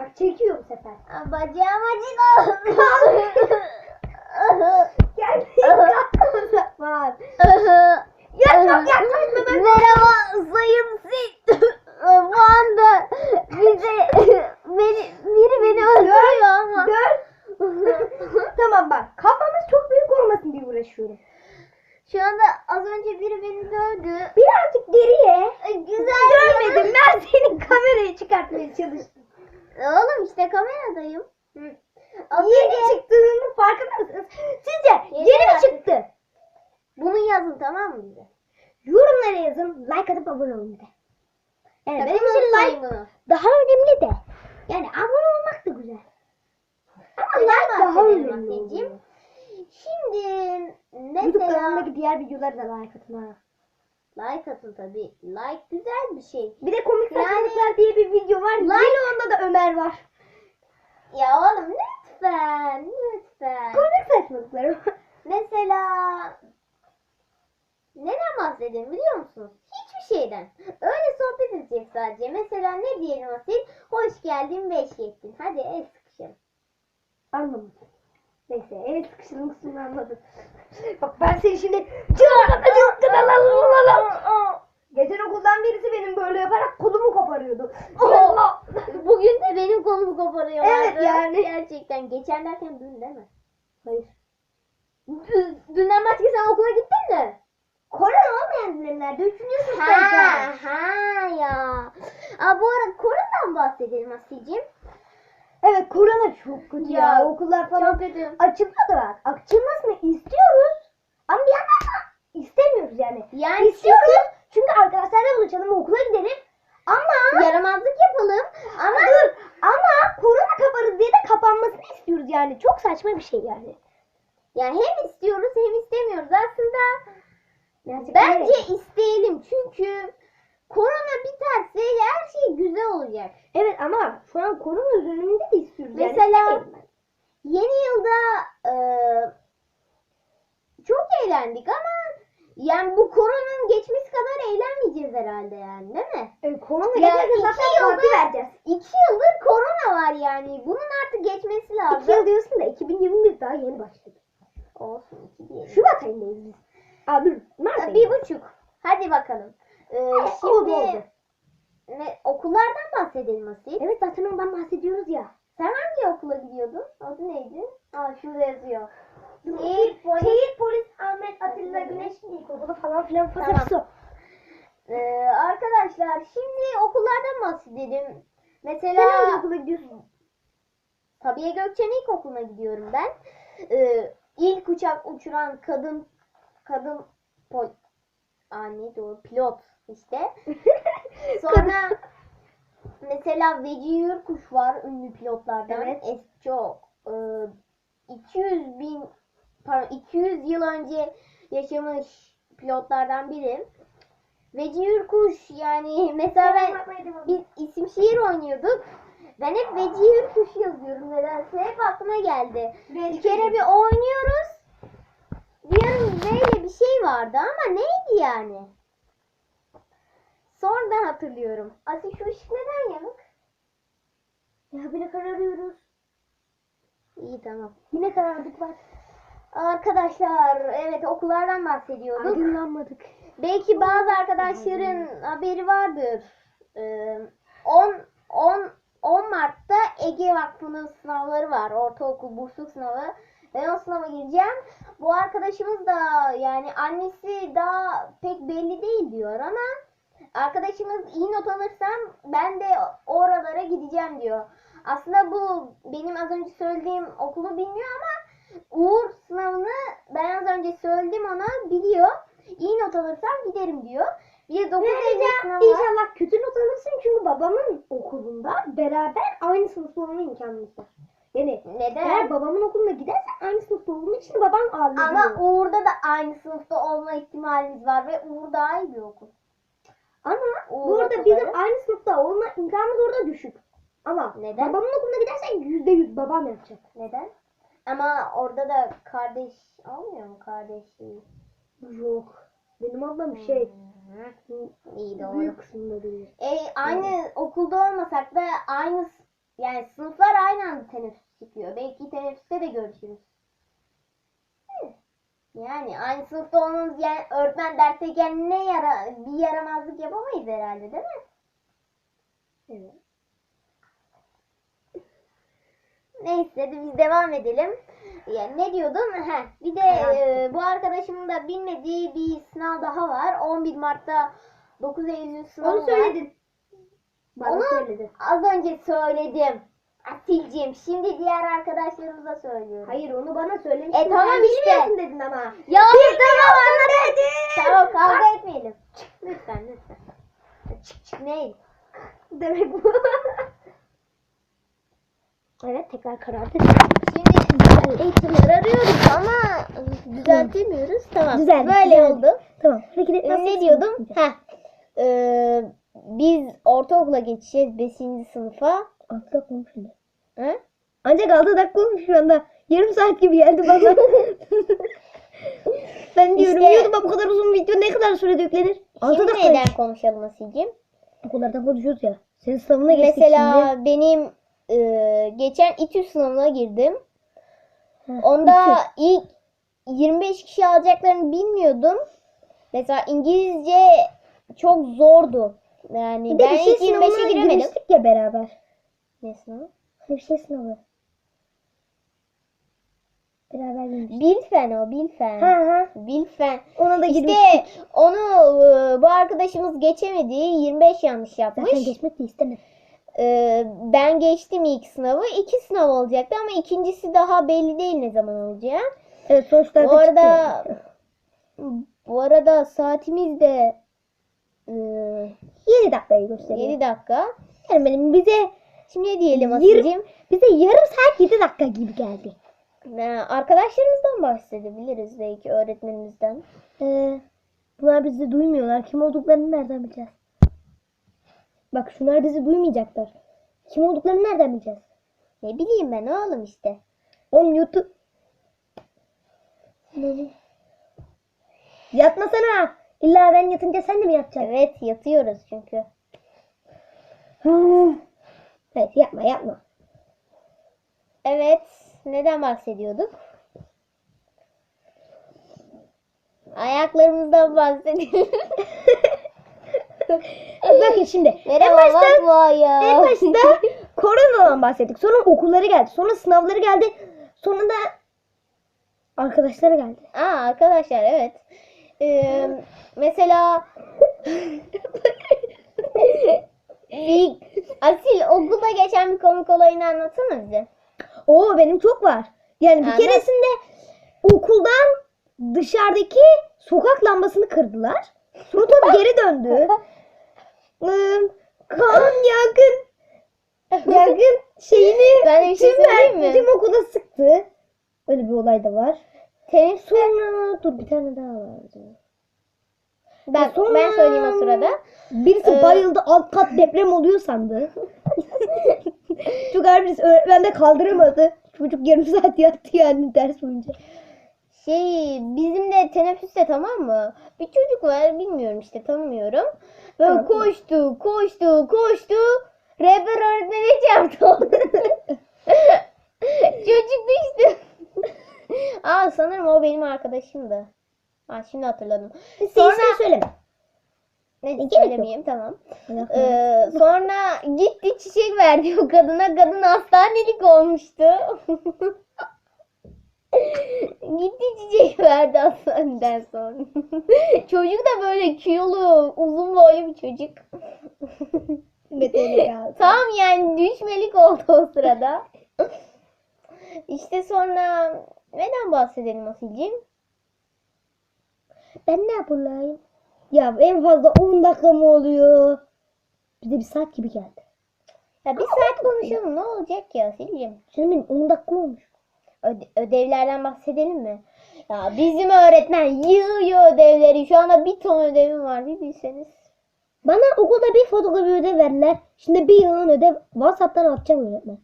Bak çekiyor bu sefer. Aa, Bacağım acıdı. Gel. Bak. Ya çok yaklaşma ben. Merhaba sayın. Bu anda bize beni, biri beni öldürüyor ama. Tamam bak. Kafamız çok büyük olmasın diye uğraşıyorum. Şu anda az önce biri beni dövdü. Birazcık geriye. Güzel. Dönmedim. Ben senin kamerayı çıkartmaya çalıştım. Oğlum işte kameradayım. Az Yeni çıktığının farkında mısınız? Sizce Yeni yeni mi çıktı? bunu yazın tamam mı bize? Yorumlara yazın. Like atıp abone olun bir de. Yani benim için like bunu. daha önemli de. Yani abone olmak da güzel. Ama like daha önemli. Oluyor. Şimdi mesela kanalındaki diğer videolara da like atın ha. Like atın tabi. Like güzel bir şey. Bir de komik Yani- saçmalıklar diye bir video var. Like- onda da Ömer var. Ya oğlum lütfen lütfen. Komik saçmalıkları. Mesela neden bahsedelim biliyor musunuz? Hiçbir şeyden. Öyle sohbet edecek sadece. Mesela ne diyelim Asil? Hoş geldin beş yettin. Hadi el sıkışalım. Anlamadım. Neyse evet sıkışırım kısmını anladım. Bak ben seni şimdi Geçen okuldan birisi benim böyle yaparak kolumu koparıyordu. Allah! Bugün de benim kolumu koparıyorlardı. Evet, yani. Gerçekten. Geçen derken dün değil mi? Hayır. Dün, dünden başka sen okula gittin mi? Korona olmayan dönemlerde üçüncü Ha sınıftayken. ha ya. Aa, bu arada koronadan bahsedelim Asil'cim. Evet korona çok kötü ya. Ya, Okullar falan Çok kötü. açılmadı bak. Açılmasını istiyoruz. Ama bir yandan da istemiyoruz yani. Yani İstiyoruz. Çünkü arkadaşlarla buluşalım okula gidelim. Ama yaramazlık yapalım. ama dur. Ama korona kaparız diye de kapanmasını istiyoruz yani. Çok saçma bir şey yani. Yani hem istiyoruz hem istemiyoruz. Aslında Gerçekten bence öyle. isteyelim. Çünkü korona biterse her şey güzel olacak. Evet ama şu an korona döneminde de istiyoruz. yani. Mesela- ben. Yeni yılda e, çok eğlendik ama yani bu koronanın geçmesi kadar eğlenmeyeceğiz herhalde yani değil mi? Korona Ya iki zaten parti yıldır- vereceğiz. İki yıldır korona var yani. Bunun artık geçmesi İki lazım. yıl diyorsun da 2021 daha yeni başladı. Olsun iki. Şubat ayındayız biz. Dur. Mart Ya, ayındayız. Bir buçuk. Hadi bakalım. Ee, oldu, şimdi oldu. Ne, okullardan bahsedelim Asil. Evet zaten ondan bahsediyoruz ya. Sen hangi okula gidiyordun? Adı neydi? Aa şurada yazıyor. Şehir, polis- Polis Ahmet Atilla Güneş İlkokulu falan filan Tamam. Ee, arkadaşlar şimdi okullardan bahsedelim. Sen Mesela hangi okula gidiyorsun? Sabiha Gökçen İlkokulu'na gidiyorum ben. Ee, ilk uçak uçuran kadın kadın pol neydi o? Pilot işte. Sonra mesela Veci Yurkuş var ünlü pilotlardan. Evet. Es çok. Ee, 200 bin pardon 200 yıl önce yaşamış pilotlardan biri. Veci Yurkuş yani mesela ben biz isim şiir oynuyorduk. Ben hep Veci Yurkuş yazıyorum nedense. Hep aklıma geldi. Bir kere bir oynuyoruz. Diyorum böyle bir şey vardı ama neydi yani? Sonradan hatırlıyorum. Asil şu ışık neden yanık? Ya bile kararıyoruz. İyi tamam. Yine karardık bak. Arkadaşlar evet okullardan bahsediyorduk. Aydınlanmadık. Belki bazı arkadaşların haberi vardır. Ee, 10 10 10 Mart'ta Ege Vakfı'nın sınavları var. Ortaokul bursluluk sınavı. Ben o sınava gireceğim. Bu arkadaşımız da yani annesi daha pek belli değil diyor ama arkadaşımız iyi not alırsam ben de oralara gideceğim diyor. Aslında bu benim az önce söylediğim okulu bilmiyor ama Uğur sınavını ben az önce söyledim ona biliyor. İyi not alırsam giderim diyor. Bir de 9 Eylül sınavı var. İnşallah kötü not alırsın çünkü babamın okulunda beraber aynı sınıfta olma imkanımız var. Yani Neden? eğer babamın okuluna gidersen aynı sınıfta olduğum için babam abi Ama. Uğur'da da aynı sınıfta olma ihtimalimiz var ve Uğur daha iyi bir okul. Ama Uğur burada okulları- bizim aynı sınıfta olma imkanımız orada düşük. Ama Neden? babamın okuluna gidersen yüzde yüz babam yapacak. Neden? Ama orada da kardeş almıyor mu kardeşliği? Yok. Benim ablam şey İyi doğru. büyük kısmında değil. E, aynı okulda olmasak da aynı s- Yani sınıflar aynı anda teneffüs çıkıyor. Belki teneffüste de görüşürüz. Hı. Yani aynı sınıfta olmanız yani öğretmen dersteyken ne yara bir yaramazlık yapamayız herhalde değil mi? Evet. Neyse de biz devam edelim. Yani ne diyordum? Heh, bir de e, bu arkadaşımın da bilmediği bir sınav daha var. 11 Mart'ta 9 Eylül sınavı Onu söyledin. Bana Onu söyledin. az önce söyledim. Asilcim. Şimdi diğer arkadaşlarımıza söylüyorum. Hayır onu bana söylemiştin. E, tamam işte. bilmiyorsun dedin ama. Ya tamam anladım. Tamam kavga etmeyelim. Lütfen lütfen. Çık çık ne? Demek bu. evet tekrar karardı. Şimdi eğitimler arıyoruz ama düzeltemiyoruz. Tamam. Düzeldik, Böyle düzeldik. oldu. Tamam. Hareket Ee, etmezsen ne diyordum? Heh. Ee, biz ortaokula geçeceğiz 5. sınıfa. Altı dakika olmuş şimdi. Hı? Ancak altı dakika olmuş şu anda. Yarım saat gibi geldi bana. ben diyorum İşte- YouTube'a bu kadar uzun video ne kadar sürede yüklenir? Altı Şimdi dakika. neden konuşalım Asil'cim? Okullardan konuşuyoruz ya. Senin sınavına geçtik Mesela şimdi. benim e, geçen İTÜ sınavına girdim. Onda ilk 25 kişi alacaklarını bilmiyordum. Mesela İngilizce çok zordu. Yani Bir ben şey ilk 25'e sınavına giremedim. girmiştik ya beraber. Ne sınavı? Bir şey sınavı. Beraber girmiştik. Bilfen o Bilfen. Ha ha. Bilfen. Ona da İşte girmiştik. onu e, bu arkadaşımız geçemedi. 25 yanlış yapmış. Zaten geçmek de istemedi. E, ben geçtim ilk sınavı. İki sınav olacaktı ama ikincisi daha belli değil ne zaman olacak. Evet sonuçlarda Bu arada çıktı. bu arada saatimiz de e, 7 dakikayı gösteriyor. 7 dakika. Yani benim bize Şimdi ne diyelim Asil'cim? bize yarım saat 7 dakika gibi geldi. E, arkadaşlarımızdan bahsedebiliriz belki öğretmenimizden. Ee, bunlar bizi duymuyorlar. Kim olduklarını nereden bileceğiz? Bak şunlar bizi duymayacaklar. Kim olduklarını nereden bileceğiz? Ne bileyim ben oğlum işte. Oğlum YouTube... Yatmasana. İlla ben yatınca sen de mi yatacaksın? Evet yatıyoruz çünkü. Evet yapma yapma. Evet. Neden bahsediyorduk? Ayaklarımızdan bahsedelim. Bakın şimdi. Merhaba en başta, ya. en başta koronadan bahsettik. Sonra okulları geldi. Sonra sınavları geldi. Sonra da arkadaşları geldi. Aa arkadaşlar evet. Ee, mesela bir Asil okulda geçen bir komik olayını anlatsana bize. Oo benim çok var. Yani bir Anlat. keresinde okuldan dışarıdaki sokak lambasını kırdılar. Sonra tabii geri döndü. Kan yangın yangın şeyini Ben şey tüm, söyleyeyim mi? tüm okula sıktı. Öyle bir olay da var. Tenis Sonra dur bir tane daha vardı. ben, sonra- ben söyleyeyim o sırada. Birisi Ee, bayıldı alt kat deprem oluyor sandı. Çok harbisi öğretmen de kaldıramadı. Çocuk yarım saat yattı yani ders boyunca. Şey bizim de teneffüste tamam mı? Bir çocuk var bilmiyorum işte tanımıyorum. Böyle Tamam. koştu koştu koştu. Rehber öğretmeni çarptı. çocuk düştü. Aa sanırım o benim arkadaşımdı. Aa şimdi hatırladım. Sonra... Sonra Sesini söyleme. ne gerek yok. söylemeyeyim tamam. Ee, sonra gitti çiçek verdi o kadına. Kadın hastanelik olmuştu. gitti çiçek verdi hastaneden sonra. çocuk da böyle kilolu, uzun boylu bir çocuk. Tam yani düşmelik oldu o sırada. İşte sonra neden bahsedelim Asilciğim? Ben ne yapayım? Ya en fazla 10 dakika mı oluyor? Bize bir saat gibi geldi. Ya bir saat konuşalım ne olacak ya Asilciğim? Şimdi benim 10 dakika olmuş. Öde- ödevlerden bahsedelim mi? Ya bizim öğretmen yığıyor ödevleri. Şu anda bir ton ödevim var bir bilseniz. Bana okulda bir fotokopi ödev verdiler. Şimdi bir yılın ödev WhatsApp'tan atacağım öğretmen.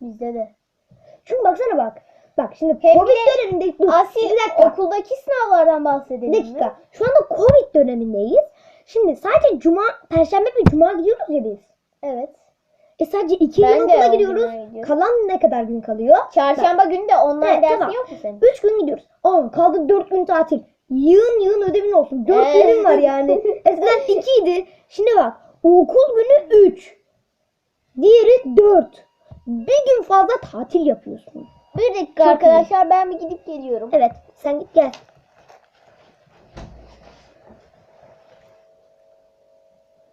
Bizde de. Çünkü baksana bak. Bak şimdi Hem Covid de döneminde dur, Asil okuldaki sınavlardan bahsedelim Bir mi? dakika. Şu anda Covid dönemindeyiz. Şimdi sadece cuma, perşembe ve cuma gidiyoruz ya biz. Evet. E sadece iki Ben gün okula gidiyorum. Kalan ne kadar gün kalıyor? Çarşamba günü de online Evet, dersin tamam. yok mu senin? Üç gün gidiyoruz. Aa kaldı dört gün tatil. Yığın yığın ödevin olsun. Dört Evet. günün var yani. Eskiden ikiydi. Şimdi bak okul günü üç. Diğeri dört. Bir gün fazla tatil yapıyorsun. Bir dakika Çok arkadaşlar ben bir gidip geliyorum. Evet sen git gel.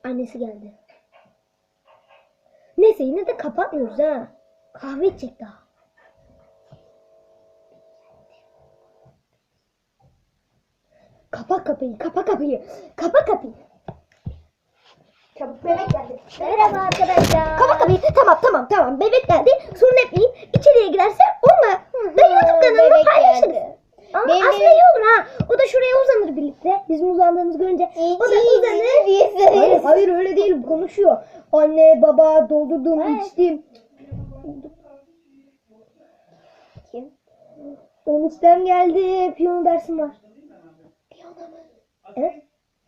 Annesi geldi. Neyse yine de kapatmıyoruz ha. Kahve içecek daha. Kapa kapıyı, kapa kapıyı, kapa kapıyı. Çabuk bebek geldi. Merhaba arkadaşlar. Kapa kapıyı. Tamam tamam tamam. Bebek geldi. Sorun etmeyin. İçeriye girerse onunla da YouTube bebek paylaşırız. geldi. Ama Benim- aslında iyi olur ha. O da şuraya uzanır birlikte. Bizim uzandığımızı görünce. O da uzanır. Hayır, hayır öyle değil. Konuşuyor. Anne, baba, doldurduğum, Evet. içtiğim. Kim? Eniştem geldi. Piyano dersim var. Piyano mu? Evet.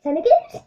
Sen de gelir misin?